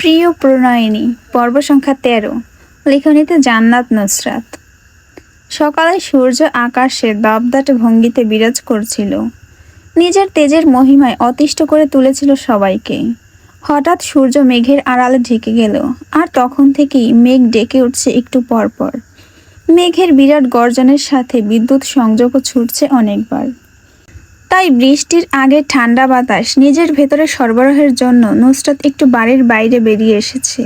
প্রিয় প্রণয়িনী, পর্ব সংখ্যা তেরো, লেখনীতে জান্নাত নুসরাত। সকালে সূর্য আকাশে দপদাটে ভঙ্গিতে বিরাজ করছিল। নিজের তেজের মহিমায় অতিষ্ঠ করে তুলেছিল সবাইকে। হঠাৎ সূর্য মেঘের আড়ালে ঢেকে গেল, আর তখন থেকেই মেঘ ডেকে উঠছে একটু পরপর। মেঘের বিরাট গর্জনের সাথে বিদ্যুৎ সংযোগও ছুটছে অনেকবার। তাই বৃষ্টির আগে ঠান্ডা বাতাস নিজের ভেতরে সরবরাহের জন্য নুসরাত একটু বাড়ির বাইরে বেরিয়ে এসেছে।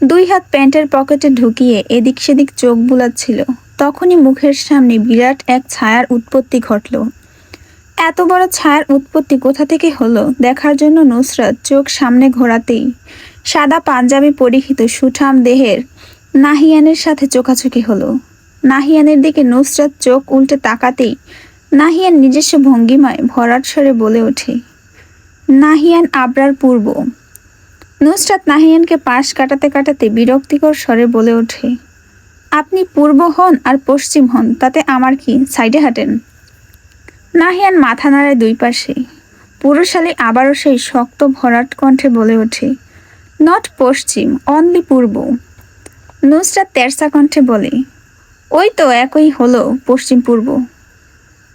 দুই হাত প্যান্টের পকেটে ঢুকিয়ে এদিক সেদিক চোখ বুলাচ্ছিল। তখনই মুখের সামনে বিরাট এক ছায়ার উৎপত্তি ঘটল। এত বড় ছায়ার উৎপত্তি কোথা থেকে হলো দেখার জন্য নুসরাত চোখ সামনে ঘোরাতেই সাদা পাঞ্জাবি পরিহিত সুঠাম দেহের নাহিয়ানের সাথে চোখাচোখি হলো। নাহিয়ানের দিকে নুসরাত চোখ উল্টে তাকাতেই নাহিয়ান নিজস্ব ভঙ্গিমায় ভরাট স্বরে বলে ওঠে, নাহিয়ান আবরার পূর্ব। নুসরাত নাহিয়ানকে পাশ কাটাতে কাটাতে বিরক্তিকর স্বরে বলে ওঠে, আপনি পূর্ব হন আর পশ্চিম হন, তাতে আমার কি সাইডে হাঁটেন? নাহিয়ান মাথা নাড়ায় দুই পাশে, পুরুষালী আবারও সেই শক্ত ভরাট কণ্ঠে বলে ওঠে, নট পশ্চিম, অনলি পূর্ব। নুসরাত তেরসা কণ্ঠে বলে, ওই তো একই হলো পশ্চিম পূর্ব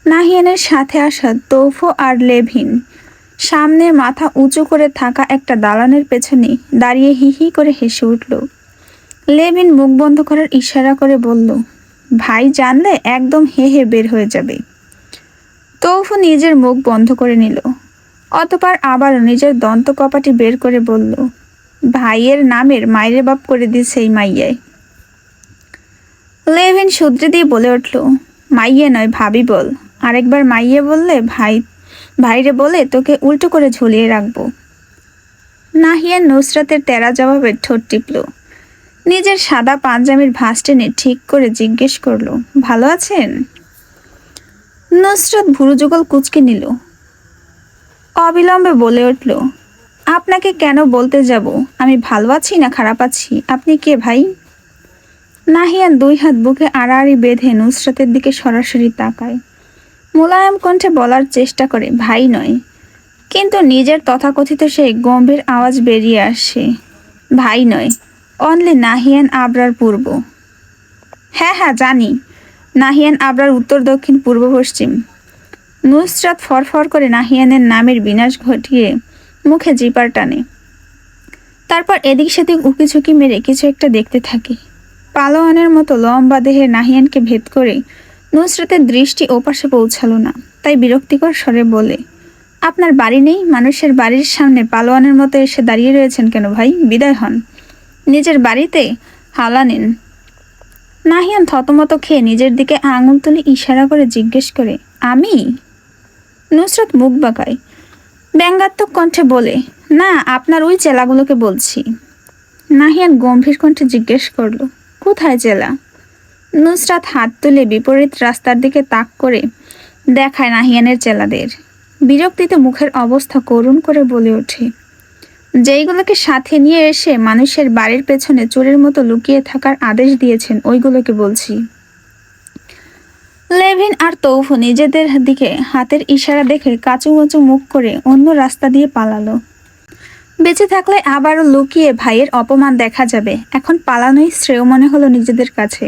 নাহিয়ানের সাথে আসা তৌফো আর লেভিন। সামনে মাথা উঁচু করে থাকা একটা দালানের পেছনে দাঁড়িয়ে হি হি করে হেসে উঠল। লেভিন মুখ বন্ধ করার ইশারা করে বলল, ভাই, জানলে একদম হে হে বের হয়ে যাবে। তৌফু নিজের মুখ বন্ধ করে নিল, অতপর আবার নিজের দন্ত কপাটি বের করে বলল, ভাইয়ের নামের মায়ের বাপ করে দিছে এই মাইয়ায়। লেভিন শুধরে দিয়ে বলে উঠল, মাইয়ে নয়, ভাবি বল। আরেকবার মাইয়ে বললে, ভাই, ভাইরে বলে তোকে উল্টো করে ঝুলিয়ে রাখব। নাহিয়ান নুসরাতের তেরা জবাবে ঠোঁট টিপল। নিজের সাদা পাঞ্জাবির ভাস টেনে ঠিক করে জিজ্ঞেস করল, ভালো আছেন? নুসরাত ভুরু যুগল কুচকে নিল। অবিলম্বে বলে উঠল, আপনাকে কেন বলতে যাব? আমি ভালো আছি না খারাপ আছি? আপনি কে ভাই? নাহিয়ান দুই হাত বুকে আড়াআড়ি বেঁধে নুসরাতের দিকে সরাসরি তাকায়। মোলায়েম কণ্ঠে বলার চেষ্টা করে, ভাই নয়। কিন্তু নিজের তথাকথিত সেই গম্ভীর আওয়াজ বেরিয়ে আসে, ভাই নয় অনলি নাহিয়ান আবরার পূর্ব। হ্যাঁ হ্যাঁ জানি, নাহিয়ান আবরার উত্তর, দক্ষিণ, পূর্ব, পশ্চিম। নুসরাত ফরফর করে নাহিয়ানের নামের বিনাশ ঘটিয়ে মুখে জিপার টানে। তারপর এদিক সেদিক উকিঝুঁকি মেরে কিছু একটা দেখতে থাকে। পালোয়ানের মতো লম্বা দেহের নাহিয়ানকে ভেদ করে নুসরাতের দৃষ্টি ওপাশে পৌঁছালো না। তাই বিরক্তিকর স্বরে বলে, আপনার বাড়ি নেই? মানুষের বাড়ির সামনে পালোয়ানের মতো এসে দাঁড়িয়ে রয়েছেন কেন ভাই? বিদায় হন। নিজের বাড়িতে হালা নিন। নাহিয়ান থতমত খেয়ে নিজের দিকে আঙুল তুলে ইশারা করে জিজ্ঞেস করে, আমি? নুসরত মুখ বাঁকায়, ব্যঙ্গাত্মক কণ্ঠে বলে, না, আপনার ওই চেলাগুলোকে বলছি। নাহিয়ান গম্ভীর কণ্ঠে জিজ্ঞেস করল, কোথায় জেলা নুসরাত হাত তুলে বিপরীত রাস্তার দিকে তাক করে দেখায় নাহিয়ানের চেলাদের। বিরক্তিতে মুখের অবস্থা করুণ করে বলে ওঠে। যেইগুলোকে সাথে নিয়ে এসে মানুষের বাড়ির পেছনে চোরের মতো লুকিয়ে থাকার আদেশ দিয়েছেন, ওইগুলোকে বলছি। লেভিন আর তৌফু নিজেদের দিকে হাতের ইশারা দেখে কাঁচু মাচু মুখ করে অন্য রাস্তা দিয়ে পালালো। বেঁচে থাকলে আবারও লুকিয়ে ভাইয়ের অপমান দেখা যাবে। এখন পালানোই শ্রেয় মনে হলো নিজেদের কাছে।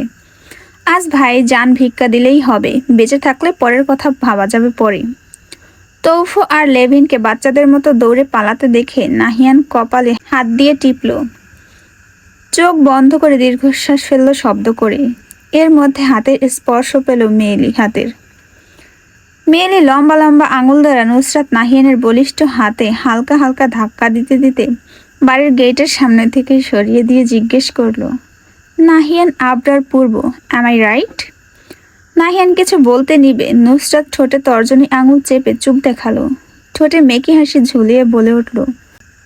আজ ভাই যান ভিক্ষা দিলেই হবে, বেঁচে থাকলে পরের কথা ভাবা যাবে পরে। তৌফু আর লেভিনকে বাচ্চাদের মতো দৌড়ে পালাতে দেখে নাহিয়ান কপালে হাত দিয়ে টিপল। চোখ বন্ধ করে দীর্ঘশ্বাস ফেলল শব্দ করে। এর মধ্যে হাতের স্পর্শ পেল মেয়েলি হাতের। মেয়েলি লম্বা লম্বা আঙুল দ্বারা নুসরাত নাহিয়ানের বলিষ্ঠ হাতে হালকা হালকা ধাক্কা দিতে দিতে বাড়ির গেটের সামনে থেকে সরিয়ে দিয়ে জিজ্ঞেস করল নাহিয়ান আবরার পূর্ব অ্যাম আই রাইট নাহিয়ান কিছু বলতে নিবে, নুসরাত ঠোঁটে তর্জনী আঙুল চেপে চুপ দেখাল। ঠোঁটে মেকি হাসি ঝুলিয়ে বলে উঠল,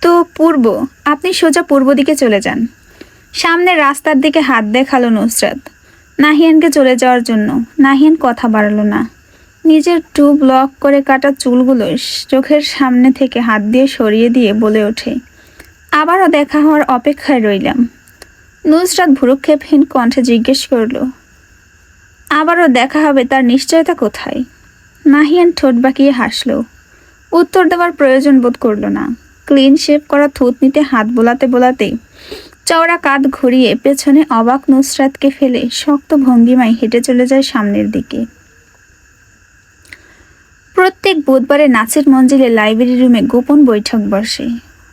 তো পূর্ব, আপনি সোজা পূর্ব দিকে চলে যান। সামনের রাস্তার দিকে হাত দেখাল নুসরাত। নাহিয়ানকে চলে যাওয়ার জন্য, নাহিয়ান কথা বাড়ালো না। নিজের টু ব্লক করে কাটা চুলগুলো চোখের সামনে থেকে হাত দিয়ে সরিয়ে দিয়ে বলে ওঠে, আবারও দেখা হওয়ার অপেক্ষায় রইলাম। নুসরাত ভুরুক্ষেপহীন কণ্ঠে জিজ্ঞেস করল, আবারও দেখা হবে তার নিশ্চয়তা কোথায়? নাহিয়ান ঠোঁট বাঁকিয়ে হাসল, উত্তর দেওয়ার প্রয়োজন বোধ করল না। ক্লিন শেপ করা থুতনিতে হাত বোলাতে বোলাতে চওড়া কাঁধ ঘুরিয়ে পেছনে অবাক নুসরাতকে ফেলে শক্ত ভঙ্গিমায় হেঁটে চলে যায় সামনের দিকে। প্রত্যেক বুধবারে নাচের মঞ্জিলে লাইব্রেরি রুমে গোপন বৈঠক বসে।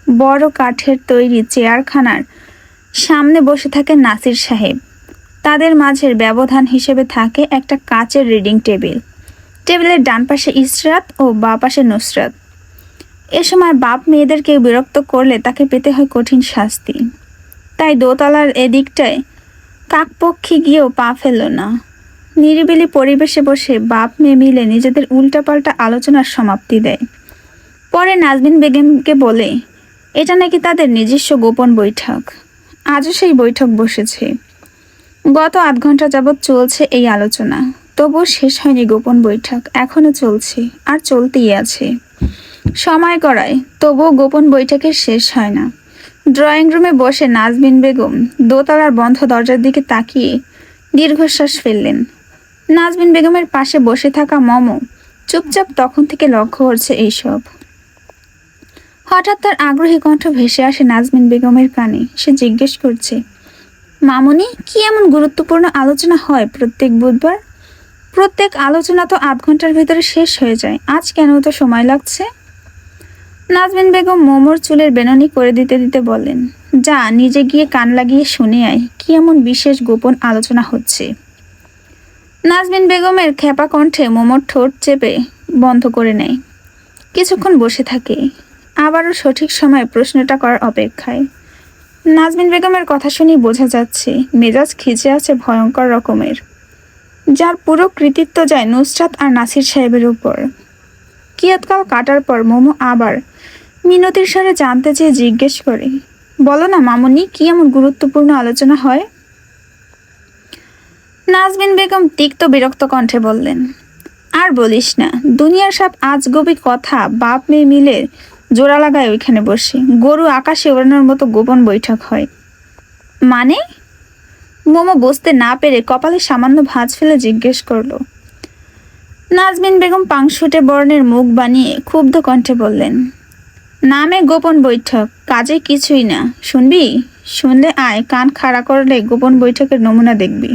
বড় কাঠের তৈরি চেয়ারখানার সামনে বসে থাকেন নাসির সাহেব। তাদের মাঝের ব্যবধান হিসেবে থাকে একটা কাচের রিডিং টেবিল টেবিলের ডান পাশে ইসরাত ও বা পাশে নুসরাত। এ সময় বাপ মেয়েদেরকে বিরক্ত করলে তাকে পেতে হয় কঠিন শাস্তি। তাই দোতলার এদিকটায় কাকপক্ষী গিয়েও পা ফেলল না। নিরিবিলি পরিবেশে বসে বাপ মেয়ে মিলে নিজেদের উল্টাপাল্টা আলোচনার সমাপ্তি দেয়। পরে নাজমিন বেগমকে বলে, এটা নাকি তাদের নিজস্ব গোপন বৈঠক? আজও সেই বৈঠক বসেছে। গত আধ ঘণ্টা যাবৎ চলছে এই আলোচনা। তবুও শেষ হয়নি গোপন বৈঠক, এখনও চলছে, আর চলতেই আছে। সময় করায় তবুও গোপন বৈঠকের শেষ হয় না। ড্রয়িং রুমে বসে নাজমিন বেগম দোতলার বন্ধ দরজার দিকে তাকিয়ে দীর্ঘশ্বাস ফেললেন। নাজমিন বেগমের পাশে বসে থাকা মম চুপচাপ তখন থেকে লক্ষ্য করছে এইসব। হঠাৎ তার আগ্রহী কণ্ঠ ভেসে আসে নাজমিন বেগমের কানে। সে জিজ্ঞেস করছে, মামুনি, কি এমন গুরুত্বপূর্ণ আলোচনা হয় প্রত্যেক বুধবার? প্রত্যেক আলোচনা তো আধ ঘণ্টার ভিতরে শেষ হয়ে যায়। আজ কেন তো সময় লাগছে? নাজমিন বেগম মোমোর চুলের বেননি করে দিতে দিতে বলেন, যা, নিজে গিয়ে কান লাগিয়ে শুনে আয়, কি এমন বিশেষ গোপন আলোচনা হচ্ছে? নাজমিন বেগমের খেপা কণ্ঠে মোমোর ঠোঁট চেপে বন্ধ করে নেয়। কিছুক্ষণ বসে থাকে। আবারও সঠিক সময়ে প্রশ্নটা করার অপেক্ষায়। নাজমিন বেগমের কথা শুনেই বোঝা যাচ্ছে, মেজাজ খিচে আছে ভয়ঙ্কর রকমের। যার পুরো কৃতিত্ব যায় নুসরাত আর নাসির সাহেবের উপর। কিয়ৎকাল কাটার পর মোমো আবার মিনতির স্বরে জানতে চেয়ে জিজ্ঞেস করে, বলো না মামুনি, কি এমন গুরুত্বপূর্ণ আলোচনা হয়? নাজমিন বেগম তিক্ত বিরক্ত কণ্ঠে বললেন, আর বলিস না, দুনিয়ার সব আজগবি কথা বাপ মেয়ে মিলে জোড়া লাগায় ওইখানে বসে। গরু আকাশে ওড়ানোর মতো গোপন বৈঠক হয়। মানে? মোমো বসতে না পেরে কপালে সামান্য ভাঁজ ফেলে জিজ্ঞেস করল। নাজমিন বেগম পাংশুটে বর্ণের মুখ বানিয়ে ক্ষুব্ধ কণ্ঠে বললেন, নামে গোপন বৈঠক, কাজে কিছুই না। শুনবি? শুনলে আয়, কান খাড়া করলে গোপন বৈঠকের নমুনা দেখবি।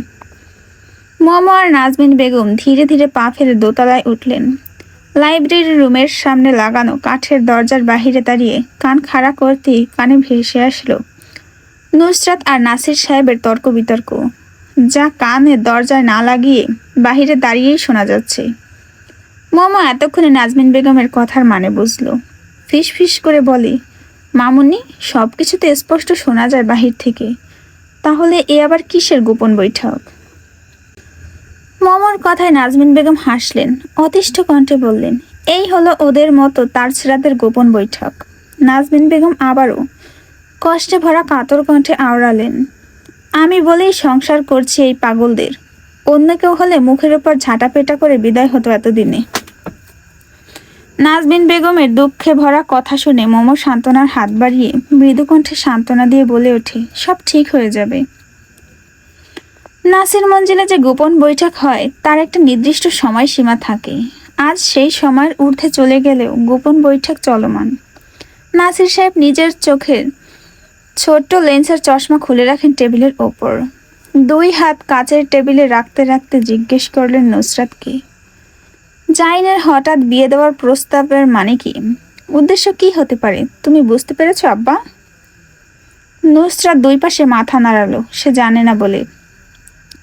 মোমো আর নাজমিন বেগম ধীরে ধীরে পা ফেলে দোতলায় উঠলেন। লাইব্রেরি রুমের সামনে লাগানো কাঠের দরজার বাহিরে দাঁড়িয়ে কান খাড়া করতেই কানে ভেসে আসলো। নুসরাত আর নাসির সাহেবের তর্ক বিতর্ক যা কানে দরজায় না লাগিয়ে বাহিরে দাঁড়িয়েই শোনা যাচ্ছে। মোমো এতক্ষণে নাজমিন বেগমের কথার মানে বুঝলো। ফিস ফিস করে বলে, মামুনি সব কিছুতে স্পষ্ট শোনা যায় বাহির থেকে। তাহলে এ আবার কিসের গোপন বৈঠক? মমর কথায় নাজমিন বেগম হাসলেন, অতিষ্ঠ কণ্ঠে বললেন, এই হলো ওদের মতো তার ছেড়াদের গোপন বৈঠক। নাজমিন বেগম আবারও কষ্টে ভরা কাতর কণ্ঠে আওড়ালেন, আমি বলেই সংসার করছি এই পাগলদের। অন্য কেউ হলে মুখের উপর ঝাঁটাপেটা করে বিদায় হতো এতদিনে। নাজমিন বেগমের দুঃখে ভরা কথা শুনে মোমো সান্ত্বনার হাত বাড়িয়ে মৃদু কণ্ঠে সান্ত্বনা দিয়ে বলে ওঠে, সব ঠিক হয়ে যাবে। নাসির মঞ্জিলে যে গোপন বৈঠক হয়, তার একটা নির্দিষ্ট সময়সীমা থাকে। আজ সেই সময়ের ঊর্ধ্বে চলে গেলেও গোপন বৈঠক চলমান। নাসির সাহেব নিজের চোখের ছোট্ট লেন্সের চশমা খুলে রাখেন টেবিলের ওপর। দুই হাত কাচের টেবিলে রাখতে রাখতে জিজ্ঞেস করলেন নুসরাতকে, জাইনের হঠাৎ বিয়ে দেওয়ার প্রস্তাবের মানে কি? উদ্দেশ্য কি হতে পারে? তুমি বুঝতে পেরেছ, আব্বা? নুসরাত দুই পাশে মাথা নাড়ালো, সে জানে না বলে।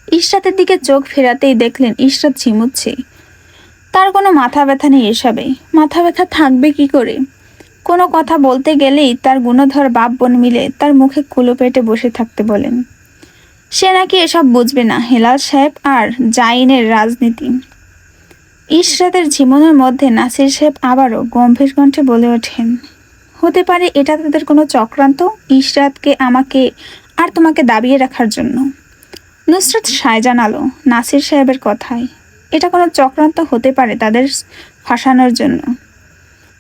ইশরাতের দিকে চোখ ফেরাতেই দেখলেন ইশরাত ঝিমুচ্ছে। তার কোনো মাথা ব্যথা নেই এসবে। মাথা ব্যথা থাকবে কি করে? কোনো কথা বলতে গেলেই তার গুণধর বাপ বোন মিলে তার মুখে কুলো পেটে বসে থাকতে বলেন। সে নাকি এসব বুঝবে না, হেলাল সাহেব আর জাইনের রাজনীতি। ইশরাতের ঝিমনের মধ্যে নাসির সাহেব আবারও গম্ভীর কণ্ঠে বলে ওঠেন, হতে পারে এটা তাদের কোনো চক্রান্ত? ইশরাতকে আমাকে আর তোমাকে দাবিয়ে রাখার জন্য। নুসরাত সায় জানালো নাসির সাহেবের কথায় এটা কোনো চক্রান্ত হতে পারে তাদের ফাঁসানোর জন্য।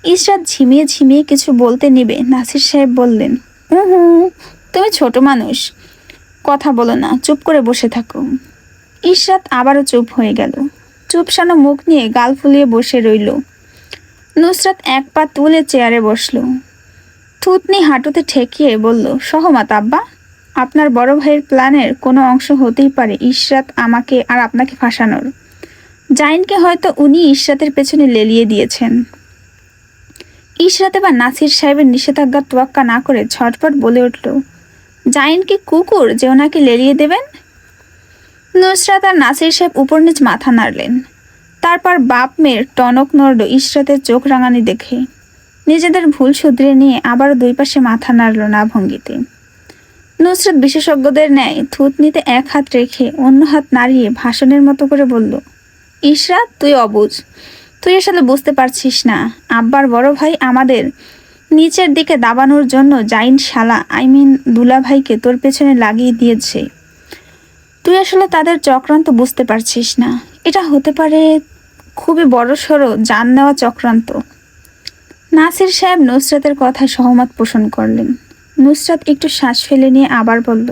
ইশরাত ঝিমিয়ে ঝিমিয়ে কিছু বলতে নিবে, নাসির সাহেব বললেন হুম তুমি ছোট মানুষ, কথা বলো না, চুপ করে বসে থাকো। ইশরাত আবারও চুপ হয়ে গেল। চুপসানো মুখ নিয়ে গাল ফুলিয়ে বসে রইল। নুসরাত এক পা তুলে চেয়ারে বসল। থুতনি হাঁটুতে ঠেকিয়ে বলল, সহমত আব্বা আপনার বড় ভাইয়ের প্ল্যানের কোনো অংশ হতেই পারে ইশরাত আমাকে আর আপনাকে ফাঁসানোর। জাইনকে হয়তো উনি ইশরাতের পেছনে লেলিয়ে দিয়েছেন। ইশরাতে বা নাসির সাহেবের নিষেধাজ্ঞা তোয়াক্কা না করে ঝটপট বলে উঠল জাইন কি কুকুর যে ওনাকে লেলিয়ে দেবেন? নুসরাত আর নাসির সাহেব উপর নিচ মাথা নাড়লেন। তারপর বাপ মেয়ের টনক নড়ল ইশরাতের চোখ রাঙানি দেখে। নিজেদের ভুল শুধরে নিয়ে আবার দুই পাশে মাথা নাড়ল না ভঙ্গিতে নুসরাত বিশেষজ্ঞদের ন্যায় থুতনিতে এক হাত রেখে অন্য হাত নাড়িয়ে ভাষণের মতো করে বলল ইশরাত তুই অবুঝ। তুই আসলে বুঝতে পারছিস না। আব্বার বড় ভাই আমাদের নিচের দিকে দাবানোর জন্য জাইন শালা, আই মিন দুলা ভাইকে তোর পেছনে লাগিয়ে দিয়েছে। তুই আসলে তাদের চক্রান্ত বুঝতে পারছিস না। এটা হতে পারে খুবই বড় সড়ো জান নেওয়া চক্রান্ত। নাসির সাহেব নুসরাতের কথায় সহমত পোষণ করলেন। নুসরাত একটু শ্বাস ফেলে নিয়ে আবার বলল,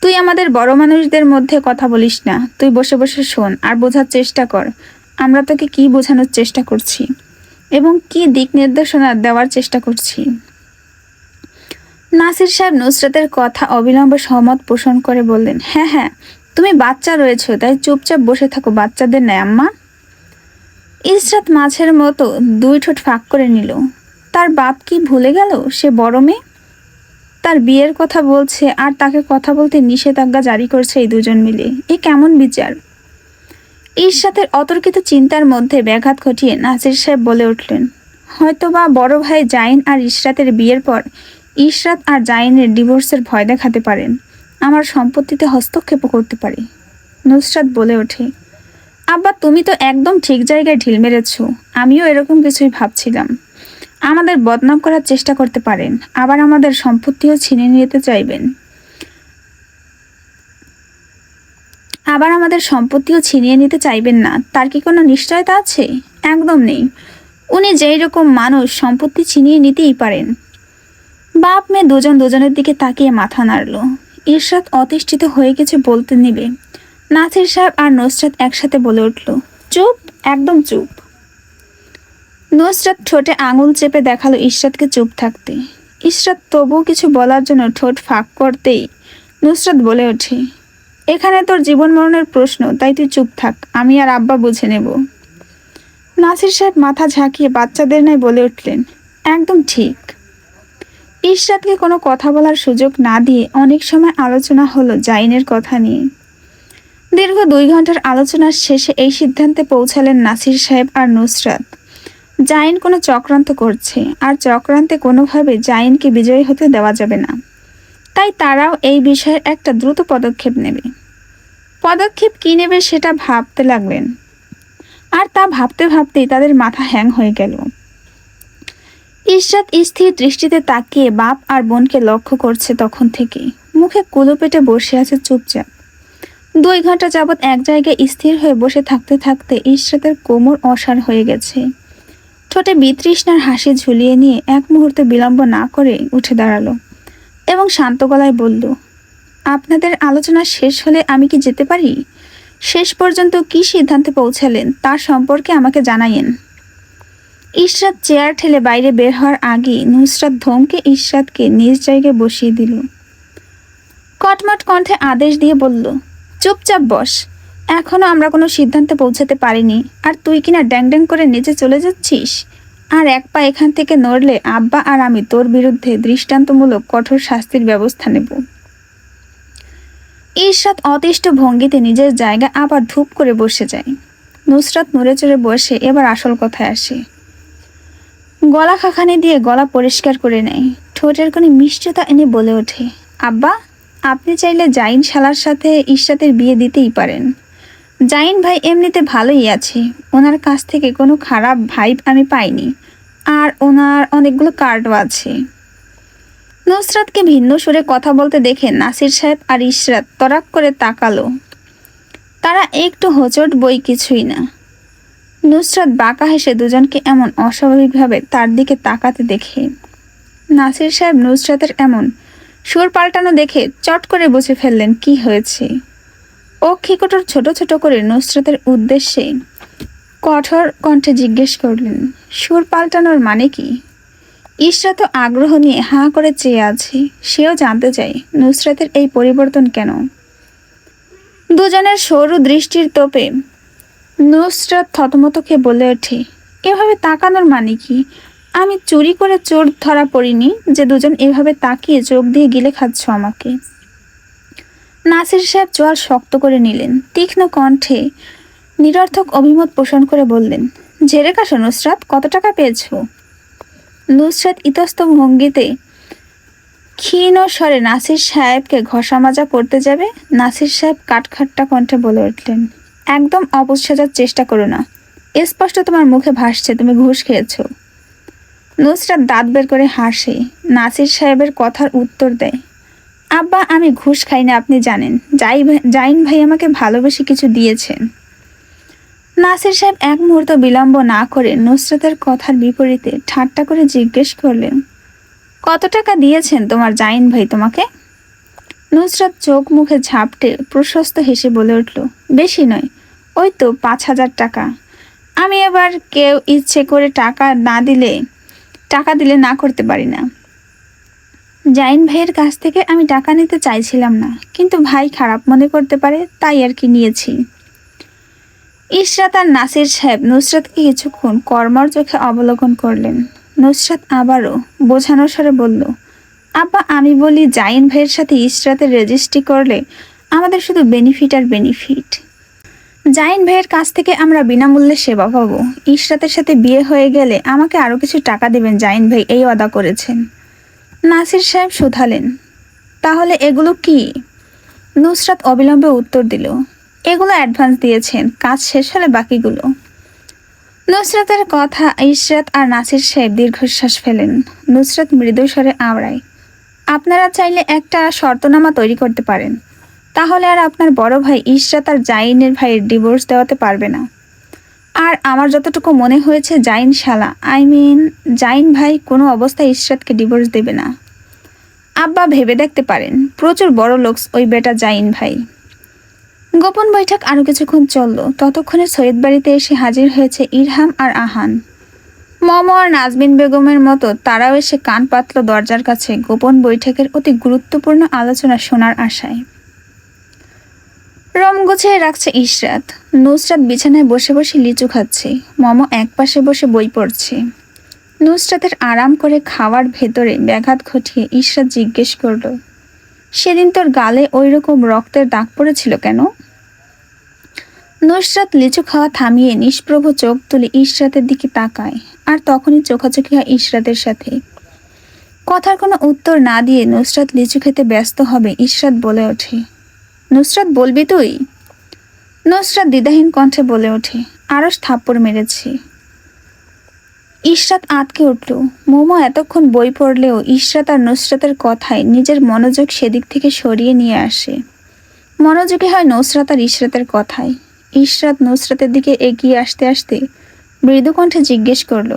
তুই আমাদের বড় মানুষদের মধ্যে কথা বলিস না। তুই বসে বসে শোন আর বোঝার চেষ্টা কর। আমরা তোকে কি বোঝানোর চেষ্টা করছি এবং কি দিক নির্দেশনা দেওয়ার চেষ্টা করছি? নাসির সাহেব নুসরাতের কথা অবিলম্বে সহমত পোষণ করে বললেন হ্যাঁ হ্যাঁ তুমি বাচ্চা রয়েছো, তাই চুপচাপ বসে থাকো, বাচ্চাদের ন্যায়, আম্মা। ইসরাত মাছের মতো দুই ঠোঁট ফাঁক করে নিল, তার বাপ কি ভুলে গেল, সে বড় মেয়ে? তার বিয়ের কথা বলছে আর তাকে কথা বলতে নিষেধাজ্ঞা জারি করছে এই দুজন মিলে। এ কেমন বিচার? ইরশাদের অতর্কিত চিন্তার মধ্যে ব্যাঘাত ঘটিয়ে নাসির সাহেব বলে উঠলেন, হয়তোবা বড় ভাই জাইন আর ইশরাতের বিয়ের পর ইশরাত আর জাইনের ডিভোর্সের ভয় দেখাতে পারেন। আমার সম্পত্তিতে হস্তক্ষেপ করতে পারে। নুসরাত বলে ওঠে, আব্বা, তুমি তো একদম ঠিক জায়গায় ঢিল মেরেছ। আমিও এরকম কিছুই ভাবছিলাম। আমাদের বদনাম করার চেষ্টা করতে পারেন, আবার আমাদের সম্পত্তিও ছিনিয়ে নিতে চাইবেন। আবার আমাদের সম্পত্তিও ছিনিয়ে নিতে চাইবেন না, তার কি কোনো নিশ্চয়তা আছে? একদম নেই। উনি যেই রকম মানুষ, সম্পত্তি ছিনিয়ে নিতেই পারেন। বাপ মেয়ে দুজন দুজনের দিকে তাকিয়ে মাথা নাড়ল। ঈর্ষাদ অতিষ্ঠিত হয়ে কিছু বলতে নিবে। নাসির সাহেব আর নুসরাত একসাথে বলে উঠল, চুপ, একদম চুপ। নুসরাত ঠোঁটে আঙুল চেপে দেখাল ইশরাতকে চুপ থাকতে। ইশরাত তবুও কিছু বলার জন্য ঠোঁট ফাঁক করতেই নুসরাত বলে ওঠে, এখানে তোর জীবন মরণের প্রশ্ন, তাই তুই চুপ থাক, আমি আর আব্বা বুঝে নেব। নাসির সাহেব মাথা ঝাঁকিয়ে বাচ্চাদের নাই বলে উঠলেন, একদম ঠিক। ইশরাতকে কোনো কথা বলার সুযোগ না দিয়ে অনেক সময় আলোচনা হলো জাইনের কথা নিয়ে। দীর্ঘ দুই ঘণ্টার আলোচনার শেষে এই সিদ্ধান্তে পৌঁছালেন নাসির সাহেব আর নুসরাত। জাইন কোনো চক্রান্ত করছে, আর চক্রান্তে কোনোভাবে জাইনকে বিজয়ী হতে দেওয়া যাবে না। তাই তারাও এই বিষয়ে একটা দ্রুত পদক্ষেপ নেবে। পদক্ষেপ কী নেবে সেটা ভাবতে লাগলেন। আর তা ভাবতে ভাবতেই তাদের মাথা হ্যাং হয়ে গেল। ইশরাত স্থির দৃষ্টিতে তাকিয়ে বাপ আর বোনকে লক্ষ্য করছে তখন থেকে। মুখে কুলো পেটে বসে আছে চুপচাপ। দুই ঘণ্টা যাবৎ এক জায়গায় স্থির হয়ে বসে থাকতে থাকতে ইশরাতের কোমর অসার হয়ে গেছে। ঠোঁটে বিতৃষ্ণার হাসি ঝুলিয়ে নিয়ে এক মুহূর্তে বিলম্ব না করে উঠে দাঁড়াল এবং শান্ত গলায় বলল, আপনাদের আলোচনা শেষ হলে আমি কি যেতে পারি? শেষ পর্যন্ত কি সিদ্ধান্তে পৌঁছালেন তার সম্পর্কে আমাকে জানাইয়েন ইশরাত চেয়ার ঠেলে বাইরে বের হওয়ার আগে নুসরাত ধমকে ইশরাতকে নিজ জায়গায় বসিয়ে দিল। কটমট কণ্ঠে আদেশ দিয়ে বলল, চুপচাপ বস। এখনও আমরা কোনো সিদ্ধান্তে পৌঁছাতে পারিনি। আর তুই কিনা ড্যাং ড্যাং করে নিচে চলে যাচ্ছিস? আর এক পা এখান থেকে নড়লে আব্বা আর আমি তোর বিরুদ্ধে দৃষ্টান্তমূলক কঠোর শাস্তির ব্যবস্থা নেব। ঈর্ষাদ অতিষ্ঠ ভঙ্গিতে নিজের জায়গা আবার ধূপ করে বসে যায়। নুসরাত নড়ে চড়ে বসে এবার আসল কথায় আসে। গলা খাখানি দিয়ে গলা পরিষ্কার করে নেয়। ঠোঁটের কোনো মিষ্টতা এনে বলে ওঠে। আব্বা, আপনি চাইলে জাইন শালার সাথে ঈর্ষাদের বিয়ে দিতেই পারেন। জাইন ভাই এমনিতে ভালোই আছে। ওনার কাছ থেকে কোনো খারাপ ভাইব আমি পাইনি। আর ওনার অনেকগুলো কার্ডও আছে। নুসরাতকে ভিন্ন সুরে কথা বলতে দেখে নাসির সাহেব আর ইশরাত তরাক করে তাকালো। তারা একটু হোঁচট বই কিছুই না। নুসরাত বাঁকা হেসে দুজনকে এমন অস্বাভাবিকভাবে তার দিকে তাকাতে দেখে। নাসির সাহেব নুসরাতের এমন সুর পাল্টানো দেখে চট করে বুঝে ফেললেন কি হয়েছে। ও খিকোটর ছোট ছোট করে নুসরাতের উদ্দেশ্যে কঠোর কণ্ঠে জিজ্ঞেস করলেন, সুর পাল্টানোর মানে কি? তো আগ্রহ নিয়ে হাঁ করে চেয়ে আছে, সেও জানতে চায় নুসরাতের এই পরিবর্তন কেন। দুজনের সরু দৃষ্টির তোপে নুসরাত থতমতকে বলে ওঠে, এভাবে তাকানোর মানে কি? আমি চুরি করে চোর ধরা পড়িনি যে দুজন এভাবে তাকিয়ে চোখ দিয়ে গিলে খাচ্ছ আমাকে। নাসির সাহেব জোয়াল শক্ত করে নিলেন। তীক্ষ্ণ কণ্ঠে নিরর্থক অভিমত পোষণ করে বললেন ঝেড়ে কাশো নুসরাত, কত টাকা পেয়েছ? নুসরাত ইতস্ত ভঙ্গিতে, ক্ষীণ স্বরে নাসির সাহেবকে ঘষা মাজা করতে যাবে? নাসির সাহেব কাঠখাট্টা কণ্ঠে বলে উঠলেন, একদম অবুঝ সাজার চেষ্টা করো না। স্পষ্ট তোমার মুখে ভাসছে, তুমি ঘুষ খেয়েছো। নুসরাত দাঁত বের করে হাসে। নাসির সাহেবের কথার উত্তর দেয় আব্বা, আমি ঘুষ খাই না আপনি জানেন। যাই জাইন ভাই আমাকে ভালোবেসে কিছু দিয়েছেন। নাসির সাহেব এক মুহূর্ত বিলম্ব না করে নুসরাতের কথার বিপরীতে ঠাট্টা করে জিজ্ঞেস করলেন, কত টাকা দিয়েছেন তোমার জাইন ভাই তোমাকে? নুসরাত চোখ মুখে ঝাপটে প্রশস্ত হেসে বলে উঠল, বেশি নয়, ওই তো পাঁচ হাজার টাকা। আমি এবার কেউ ইচ্ছে করে টাকা না দিলে, টাকা দিলে না করতে পারি না। জাইন ভাইয়ের কাছ থেকে আমি টাকা নিতে চাইছিলাম না, কিন্তু ভাই খারাপ মনে করতে পারে, তাই আর কি নিয়েছি। ইশরাত আর নাসির সাহেব নুসরাতকে কিছুক্ষণ কর্মর চোখে অবলোকন করলেন। নুসরাত আবারও বোঝানোর স্বরে বলল, আব্বা, আমি বলি জাইন ভাইয়ের সাথে ইশরাতের রেজিস্ট্রি করলে আমাদের শুধু বেনিফিট আর বেনিফিট জাইন ভাইয়ের কাছ থেকে আমরা বিনামূল্যে সেবা পাবো। ইশরাতের সাথে বিয়ে হয়ে গেলে আমাকে আরও কিছু টাকা দেবেন জাইন ভাই, এই অদা করেছেন। নাসির সাহেব শুধালেন। তাহলে এগুলো কি? নুসরাত অবিলম্বে উত্তর দিল, এগুলো অ্যাডভান্স দিয়েছেন, কাজ শেষ হলে বাকিগুলো। নুসরাতের কথা ইশরাত আর নাসির সাহেব দীর্ঘশ্বাস ফেলেন। নুসরাত মৃদু স্বরে আওড়ায়, আপনারা চাইলে একটা শর্তনামা তৈরি করতে পারেন। তাহলে আর আপনার বড় ভাই ইশরাত আর জাইনের ভাইয়ের ডিভোর্স দেওয়াতে পারবে না। আর আমার যতটুকু মনে হয়েছে জাইন শালা। আই মিন জাইন ভাই কোনো অবস্থায় ইশরাতকে ডিভোর্স দেবে না। আব্বা ভেবে দেখতে পারেন, প্রচুর বড় লোকস ওই বেটা জাইন ভাই। গোপন বৈঠক আরও কিছুক্ষণ চলল। ততক্ষণে সৈয়দ বাড়িতে এসে হাজির হয়েছে ইরহাম আর আহান। মম আর নাজমিন বেগমের মতো তারাও এসে কান পাতল দরজার কাছে গোপন বৈঠকের অতি গুরুত্বপূর্ণ আলোচনা শোনার আশায়। রম গুছিয়ে রাখছে ইশরাত। নুসরাত বিছানায় বসে বসে লিচু খাচ্ছে। মম এক পাশে বসে বই পড়ছে। নুসরাতের আরাম করে খাওয়ার ভেতরে ব্যাঘাত ঘটিয়ে ইশরাত জিজ্ঞেস করল, সেদিন তোর গালে ওই রকম রক্তের দাগ পড়েছিল কেন? নুসরাত লিচু খাওয়া থামিয়ে নিষ্প্রভ চোখ তুলে ইশরাতের দিকে তাকায় আর তখনই চোখাচোখি হয় ইশরাতের সাথে। কথার কোনো উত্তর না দিয়ে নুসরাত লিচু খেতে ব্যস্ত হবে, ইশরাত বলে ওঠে। নুসরাত বলবি তুই? নুসরাত দ্বিধাহীন কণ্ঠে বলে ওঠে আরস থাপ্পড় মেরেছে। ইশরাত আটকে উঠল। মোমো এতক্ষণ বই পড়লেও ইশরাত আর নুসরাতের কথায় নিজের মনোযোগ সেদিক থেকে সরিয়ে নিয়ে আসে। মনোযোগী হয় নুসরাত আর ইশরাতের কথায়। ইশরাত নুসরাতের দিকে এগিয়ে আসতে আসতে মৃদু কণ্ঠে জিজ্ঞেস করল,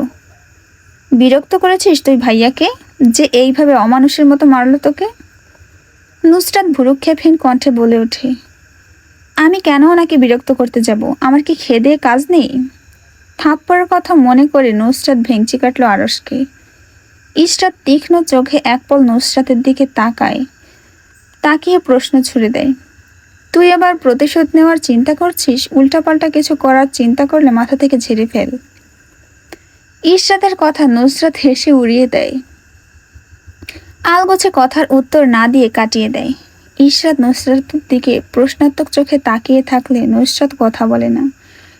বিরক্ত করেছিস তুই ভাইয়াকে? যে এইভাবে অমানুষের মতো মারলো তোকে? নুসরাত ভুরুক্ষেপহীন কণ্ঠে বলে ওঠে, আমি কেন ওনাকে বিরক্ত করতে যাব? আমার কি খেদে কাজ নেই? থাপ্পড়ের কথা মনে করে নুসরাত ভেঙচি কাটলো আরসকে ইশরাত তীক্ষ্ণ চোখে এক পল নুসরাতের দিকে তাকায়, তাকিয়ে প্রশ্ন ছুড়ে দেয়, তুই আবার প্রতিশোধ নেওয়ার চিন্তা করছিস? উল্টাপাল্টা কিছু করার চিন্তা করলে মাথা থেকে ঝেড়ে ফেল। ইশরাতের কথা নুসরাত হেসে উড়িয়ে দেয় আলগোছে কথার উত্তর না দিয়ে কাটিয়ে দেয়। ইশরাত নুসরাতের দিকে প্রশ্নাত্মক চোখে তাকিয়ে থাকলে নুসরাত কথা বলে না।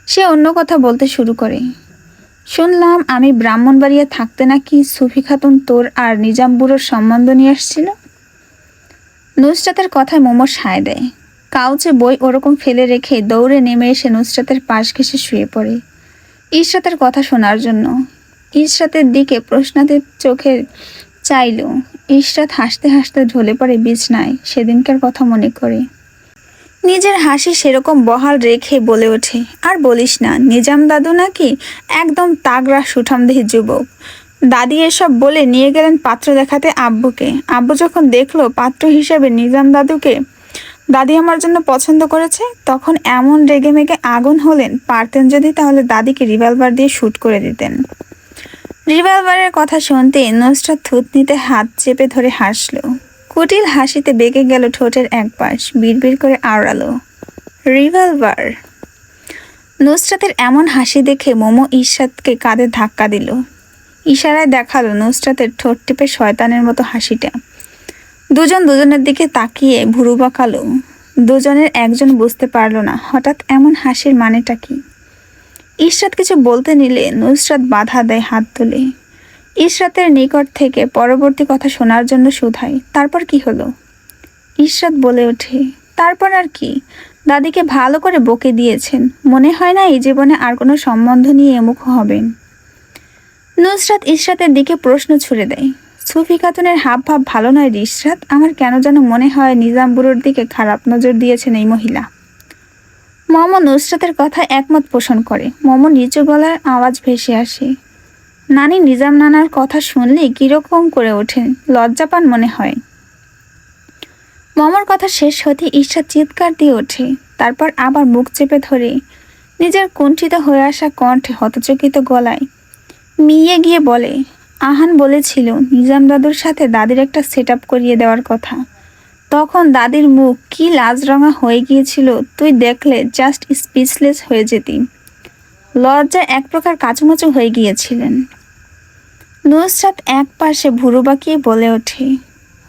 সে অন্য কথা বলতে শুরু করে। শুনলাম আমি ব্রাহ্মণবাড়িয়া থাকতে নাকি সুফি খাতুন তোর আর নিজাম বুড়োর সম্বন্ধ নিয়ে আসছিল? নুসরাতের কথায় মোমো সায় দেয়। কাউচে বই ওরকম ফেলে রেখে দৌড়ে নেমে এসে নুসরাতের পাশ ঘেসে শুয়ে পড়ে। ইশরাতের কথা শোনার জন্য। ইশরাতের দিকে প্রশ্নাদের চোখে চাইল ইশরাত হাসতে হাসতে ঢলে পড়ে বিছনায়, সেদিনকার কথা মনে করে। নিজের হাসি সেরকম বহাল রেখে বলে ওঠে, আর বলিস না, নিজাম দাদু নাকি একদম তাগড়া, সুঠামদেহী যুবক। দাদি এসব বলে নিয়ে গেলেন পাত্র দেখাতে আব্বুকে। আব্বু যখন দেখল পাত্র হিসেবে নিজাম দাদুকে, দাদি আমার জন্য পছন্দ করেছে? তখন এমন রেগে মেগে আগুন হলেন, পারতেন যদি তাহলে দাদিকে রিভলভার দিয়ে শ্যুট করে দিতেন। রিভলভারের কথা শুনতে নুসরাত থুতনিতে হাত চেপে ধরে হাসল। কুটিল হাসিতে বেঁকে গেল ঠোঁটের এক পাশ বিড়বিড় করে আওড়ালো, রিভলভার! নুসরাতের এমন হাসি দেখে মোমো ইশরাতকে কাঁধে ধাক্কা দিল। ইশারায় দেখাল নুসরাতের ঠোঁট টিপে শয়তানের মতো হাসিটা। দুজন দুজনের দিকে তাকিয়ে ভুরু বাঁকালো। দুজনের একজন বুঝতে পারল না, হঠাৎ এমন হাসির মানেটা কি? ইশরাত কিছু বলতে নিলে নুসরাত বাধা দেয় হাত তুলে। ইশরাতের নিকট থেকে পরবর্তী কথা শোনার জন্য শুধায় তারপর কি হলো? ইশরাত বলে ওঠে, তারপর আর কি? দাদিকে ভালো করে বকে দিয়েছেন। মনে হয় না এই জীবনে আর কোনো সম্বন্ধ নিয়ে এমুখ হবেন। নুসরাত ইশরাতের দিকে প্রশ্ন ছুড়ে দেয়, সুফি খাতুনের হাব ভাব ভালো নয় ইশরাত। আমার কেন যেন মনে হয় নিজাম বুড়োর দিকে খারাপ নজর দিয়েছেন এই মহিলা। মম নুসরাতের কথা একমত পোষণ করে। মম নিচু গলার আওয়াজ ভেসে আসে। নানি নিজাম নানার কথা শুনলে কীরকম করে ওঠেন লজ্জা পান মনে হয়। মমর কথা শেষ হতে ঈর্ষা চিৎকার দিয়ে ওঠে, তারপর আবার মুখ চেপে ধরে। নিজের কুণ্ঠিত হয়ে আসা কণ্ঠে হতচকিত গলায় মিয়ে গিয়ে বলে, আহান বলেছিল, নিজাম দাদুর সাথে দাদির একটা সেট করিয়ে দেওয়ার কথা। তখন দাদির মুখ কি লাজরঙা হয়ে গিয়েছিল, তুই দেখলে জাস্ট স্পিচলেস হয়ে যেতি। লজ্জায় এক প্রকার কাচুমাচু হয়ে গিয়েছিলেন। নুসরাত এক পাশে ভুরু বাঁকিয়ে বলে ওঠে,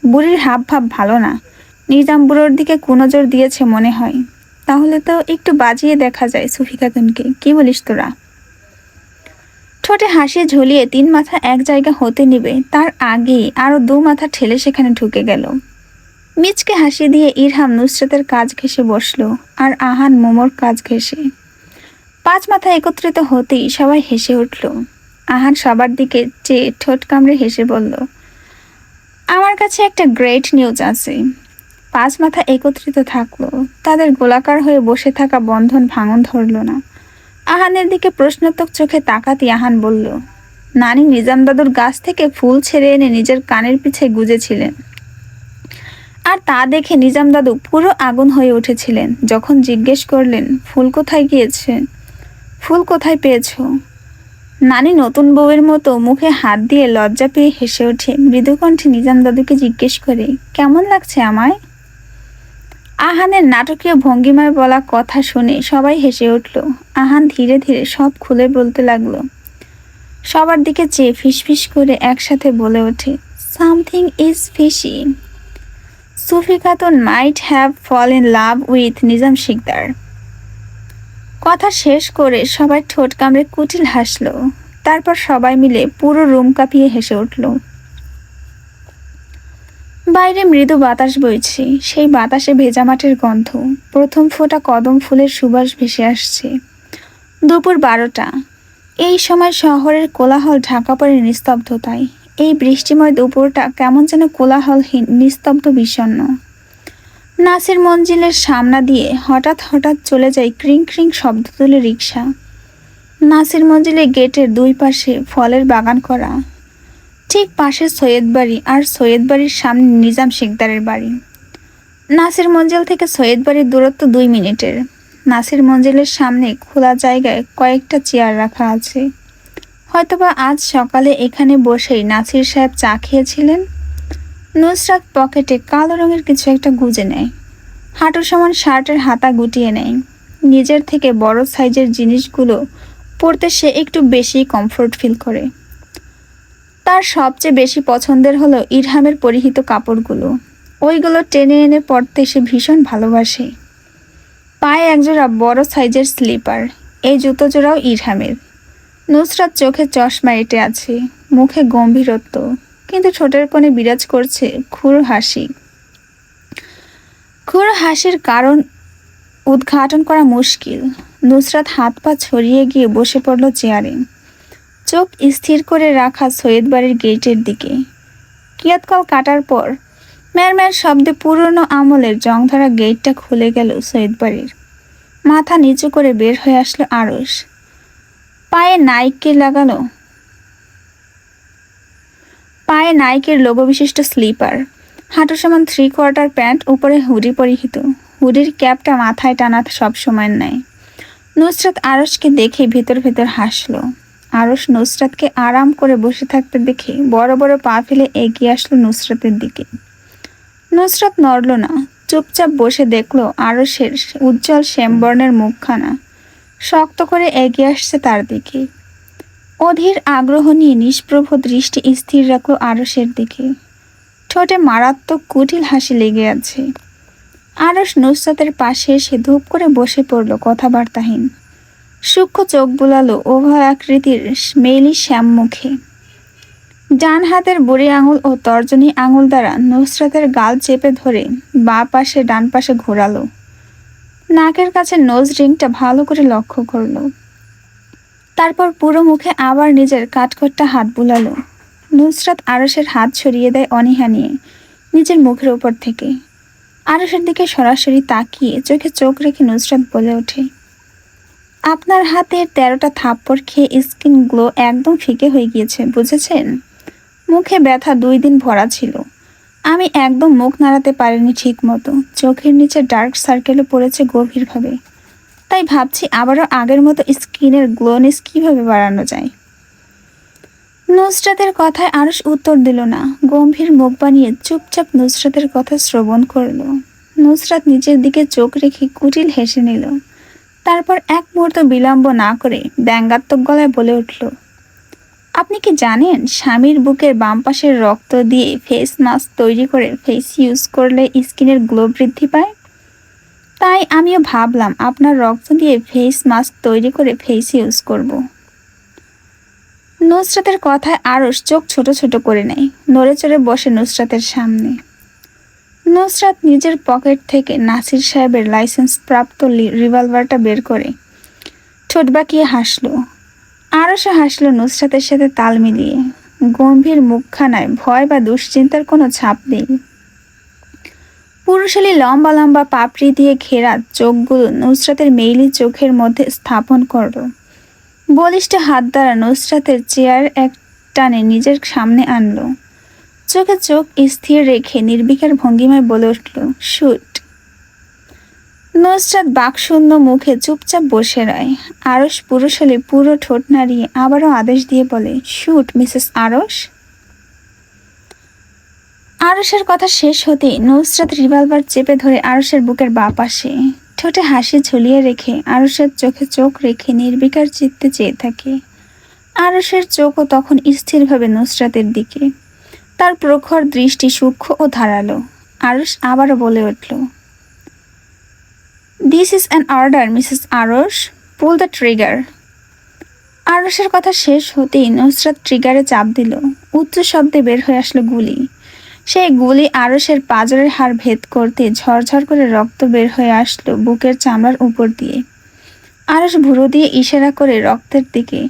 বুড়ির হাব ভাব ভালো না নিজাম বুড়োর দিকে কুনজর দিয়েছে মনে হয়। তাহলে তো একটু বাজিয়ে দেখা যায় সুফি খাতুনকে কি বলিস তোরা? ঠোঁটে হাসি ঝুলিয়ে তিন মাথা এক জায়গা হতে নিবে, তার আগেই আরও দু মাথা ঠেলে সেখানে ঢুকে গেল। মিচকে হাসি দিয়ে ইরহাম নুসরাতের কাজ ঘেসে বসল আর আহান মোমোর কাজ ঘেসে পাঁচ মাথা একত্রিত হতেই সবাই হেসে উঠল। আহান সবার দিকে চেয়ে ঠোঁট কামড়ে হেসে বলল, আমার কাছে একটা গ্রেট নিউজ আছে। পাঁচ মাথা একত্রিত থাকল। তাদের গোলাকার হয়ে বসে থাকা বন্ধন ভাঙন ধরল না। আহানের দিকে প্রশ্নোত্তক চোখে তাকাতি আহান বলল, নানি নিজাম দাদুর গাছ থেকে ফুল ছেড়ে এনে নিজের কানের পিছে গুজেছিলেন। আর তা দেখে নিজাম দাদু পুরো আগুন হয়ে উঠেছিলেন। যখন জিজ্ঞেস করলেন, ফুল কোথায় গিয়েছে? ফুল কোথায় পেয়েছ? নানি নতুন বউয়ের মতো মুখে হাত দিয়ে লজ্জা পেয়ে হেসে ওঠে। মৃদুকণ্ঠে নিজাম দাদুকে জিজ্ঞেস করে, কেমন লাগছে আমায়? আহানের নাটকীয় ভঙ্গিমায় বলা কথা শুনে সবাই হেসে উঠল। আহান ধীরে ধীরে সব খুলে বলতে লাগল। সবার দিকে চেয়ে ফিসফিস করে একসাথে বলে ওঠে, something is fishy. Sufi Khatun might have fall in love with Nizam Shikdar. কথা শেষ করে সবাই ঠোঁট কামড়ে কুটিল হাসলো। তারপর সবাই মিলে পুরো রুম কাঁপিয়ে হেসে উঠল। বাইরে মৃদু বাতাস বইছে, সেই বাতাসে ভেজা মাটির গন্ধ। প্রথম ফোঁটা কদম ফুলের সুবাস ভেসে আসছে। দুপুর বারোটা। এই সময় শহরের কোলাহল ঢাকা পড়ে নিস্তব্ধতায়। বৃষ্টিময় দুপুরটা কেমন যেন কোলাহলহীন, নিস্তব্ধ, বিষণ্ণ। নাসির মঞ্জিলের সামনা দিয়ে হঠাৎ হঠাৎ চলে যায় ক্রিং ক্রিং শব্দ তুলে রিক্সা নাসির মঞ্জিলের গেটের দুই পাশে ফলের বাগান করা। ঠিক পাশে সৈয়দ বাড়ি আর সৈয়দ বাড়ির সামনে নিজাম শিকদারের বাড়ি। নাসির মঞ্জিল থেকে সৈয়দ বাড়ির দূরত্ব দুই মিনিটের। নাসির মঞ্জিলের সামনে খোলা জায়গায় কয়েকটা চেয়ার রাখা আছে। হয়তোবা আজ সকালে এখানে বসেই নাসির সাহেব চা খেয়েছিলেন। নুসরাত পকেটে কালো রঙের কিছু একটা গুজে নেয়। হাঁটু সমান শার্টের হাতা গুটিয়ে নেয়। নিজের থেকে বড় সাইজের জিনিসগুলো পরতে সে একটু বেশি কমফোর্ট ফিল করে। তার সবচেয়ে বেশি পছন্দের হলো ইরহামের পরিহিত কাপড়গুলো। ওইগুলো টেনে এনে পরতে সে ভীষণ ভালোবাসে। পায়ে একজোড়া বড় সাইজের স্লিপার এই জুতো জোড়াও ইরহামের। নুসরাত চোখে চশমা এঁটে আছে, মুখে গম্ভীরত্ব, কিন্তু ঠোঁটের কোণে বিরাজ করছে খুর হাসি। খুর হাসির কারণ উদ্ঘাটন করা মুশকিল। নুসরাত হাত পা ছড়িয়ে গিয়ে বসে পড়ল চেয়ারে। চোখ স্থির করে রাখা সৈয়দ বাড়ির গেটের দিকে। কিয়াতকল কাটার পর ম্যারম্যার শব্দে পুরনো আমলের জংধরা গেটটা খুলে গেল সৈয়দ বাড়ির। মাথা নিচু করে বের হয়ে আসলো আড়স পায়ে নাইককে লাগানো। পায়ে নাইকের লোগো বিশিষ্ট স্লিপার। হাঁটু সমান থ্রি কোয়ার্টার প্যান্ট উপরে হুডি পরিহিত। হুডির ক্যাপটা মাথায় টানা সব সময় নেয় নুসরাত আরসকে দেখে ভেতর ভেতর হাসলো। আরস নুসরাতকে আরাম করে বসে থাকতে দেখে বড় বড় পা ফেলে এগিয়ে আসলো নুসরাতের দিকে। নুসরাত নড়ল না, চুপচাপ বসে দেখল আরসের উজ্জ্বল শ্যামবর্ণের মুখখানা। শক্ত করে এগিয়ে আসছে তার দিকে। অধীর আগ্রহ নিয়ে নিষ্প্রভ দৃষ্টি স্থির রাখল আরসের দিকে। ঠোঁটে মারাত্মক কুটিল হাসি লেগে আছে। আরস নুসরাতের পাশে এসে ধূপ করে বসে পড়ল কথাবার্তাহীন। সূক্ষ্ম চোখ বুলালো উভয় আকৃতির মেলি শ্যাম মুখে। ডান হাতের বুড়ি আঙুল ও তর্জনী আঙুল দ্বারা নুসরাতের গাল চেপে ধরে বা পাশে ডান পাশে ঘোরালো। নাকের কাছে নোজ রিংটা ভালো করে লক্ষ্য করল। তারপর পুরো মুখে আবার নিজের কাঠখোট্টা হাত বুলালো। নুসরাত আরসের হাত ছড়িয়ে দেয় অনীহা নিয়ে, নিজের মুখের উপর থেকে। আরসের দিকে সরাসরি তাকিয়ে চোখে চোখ রেখে নুসরাত বলে ওঠে, আপনার হাতের তেরোটা থাপ্পড় খেয়ে স্কিন গ্লো একদম ফিকে হয়ে গিয়েছে, বুঝেছেন? মুখে ব্যথা দুই দিন ভরা ছিল। আমি একদম মুখ নাড়াতে পারিনি ঠিক মতো চোখের নিচে ডার্ক সার্কেলও পড়েছে গভীরভাবে। তাই ভাবছি আবারও আগের মতো স্কিনের গ্লোনেস কীভাবে বাড়ানো যায়। নুসরাতের কথায় আরস উত্তর দিল না। গম্ভীর মুখ বানিয়ে চুপচাপ নুসরাতের কথা শ্রবণ করল। নুসরাত নিজের দিকে চোখ রেখে কুটিল হেসে নিল। তারপর এক মুহূর্ত বিলম্ব না করে ব্যঙ্গাত্মক গলায় বলে উঠল আপনি কি জানেন স্বামীর বুকের বাম পাশের রক্ত দিয়ে ফেস মাস্ক তৈরি করে ফেস ইউজ করলে স্কিনের গ্লো বৃদ্ধি পায়? তাই আমিও ভাবলাম আপনার রক্ত দিয়ে ফেস মাস্ক তৈরি করে ফেস ইউজ করব। নুসরাতের কথায় আরস চোখ ছোট ছোট করে নেয়, নড়ে চড়ে বসে নুসরাতের সামনে। নুসরাত নিজের পকেট থেকে নাসির সাহেবের লাইসেন্স প্রাপ্ত রিভলভারটা বের করে, ঠোঁট বাঁকিয়ে হাসলো। আরও সে হাসলো নুসরাতের সাথে তাল মিলিয়ে। গম্ভীর মুখখানায় ভয় বা দুশ্চিন্তার কোনো ছাপ নেই। পুরুষালী লম্বা লম্বা পাপড়ি দিয়ে ঘেরা চোখগুলো নুসরাতের মেইলি চোখের মধ্যে স্থাপন করল। বলিষ্ঠ হাত দ্বারা নুসরাতের চেয়ার এক টানে নিজের সামনে আনলো। চোখে চোখ স্থির রেখে নির্বিকার ভঙ্গিমায় বলে উঠল শুট নুসরাত বাকশূন্য মুখে চুপচাপ বসে রয়। আরস পুরুষ হলে পুরো ঠোঁট নাড়িয়ে আবারও আদেশ দিয়ে বলে, শুট, মিসেস আরস আরসের কথা শেষ হতেই নুসরাত রিভলভার চেপে ধরে আরসের বুকের বা পাশে। ঠোঁটে হাসি ঝুলিয়ে রেখে আরসের চোখে চোখ রেখে নির্বিকার চিত্তে চেয়ে থাকে। আরসের চোখও তখন স্থিরভাবে নুসরাতের দিকে। তার প্রখর দৃষ্টি সূক্ষ্ম ও ধারালো। আরস আবারও বলে উঠল this is an order Mrs আরস পুল দ্য ট্রিগার আরসের কথা শেষ হতেই নুসরাত ট্রিগারে চাপ দিল। উচ্চ শব্দে বের হয়ে আসলো গুলি। সেই গুলি আরসের পাজরের হাড় ভেদ করতে ঝরঝর করে রক্ত বের হয়ে আসলো বুকের চামড়ার উপর দিয়ে। আরস ভুরু দিয়ে ইশারা করে রক্তের দিকে,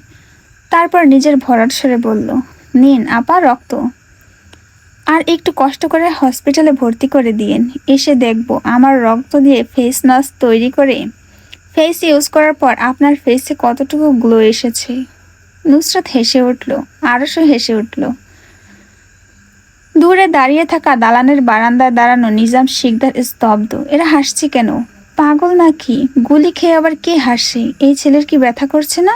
তারপর নিজের ভরাট সরে বলল, নিন, আপা, রক্ত। আর একটু কষ্ট করে হসপিটালে ভর্তি করে দিয়েন। এসে দেখব, আমার রক্ত দিয়ে ফেস মাস্ক তৈরি করে। ফেস ইউজ করার পর আপনার ফেসে কতটুকু গ্লো এসেছে? নুসরাত হেসে উঠল, আরশও হেসে উঠল। দূরে দাঁড়িয়ে থাকা দালানের বারান্দায় দাঁড়ানো নিজাম শিকদার স্তব্ধ। এরা হাসছে কেন? পাগল নাকি? গুলি খেয়ে আবার কে হাসে? এই ছেলের কি ব্যথা করছে না?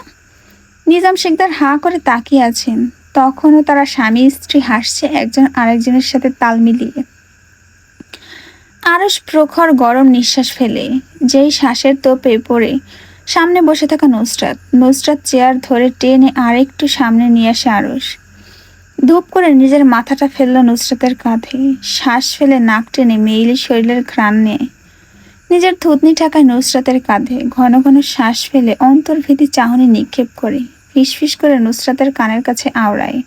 নিজাম শিকদার হাঁ করে তাকিয়ে আছেন। তখনও তারা স্বামী স্ত্রী হাসছে, একজন আরেকজনের সাথে তাল মিলিয়ে। আরস প্রখর গরম নিঃশ্বাস ফেলে। যেই শ্বাসের তোপে পড়ে, সামনে বসে থাকা নুসরাত। নুসরাত চেয়ার ধরে টেনে আরেকটু সামনে নিয়ে আসে আরস ধূপ করে নিজের মাথাটা ফেলল নুসরাতের কাঁধে। শ্বাস ফেলে নাক টেনে মেইলি শরীরের ঘ্রাণ নেয়। নিজের থুতনি ঠাকায় নুসরাতের কাঁধে। ঘন ঘন শ্বাস ফেলে অন্তর্ভীতি চাহনি নিক্ষেপ করে। ফিসফিস করে নুসরাতের কানের কাছে আওড়ায়।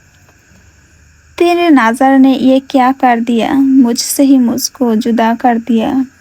তেরে নাজার নে ইয়ে ক্যা কার দিয়া? মুঝসে হি মুজকো, জুদা কার দিয়া?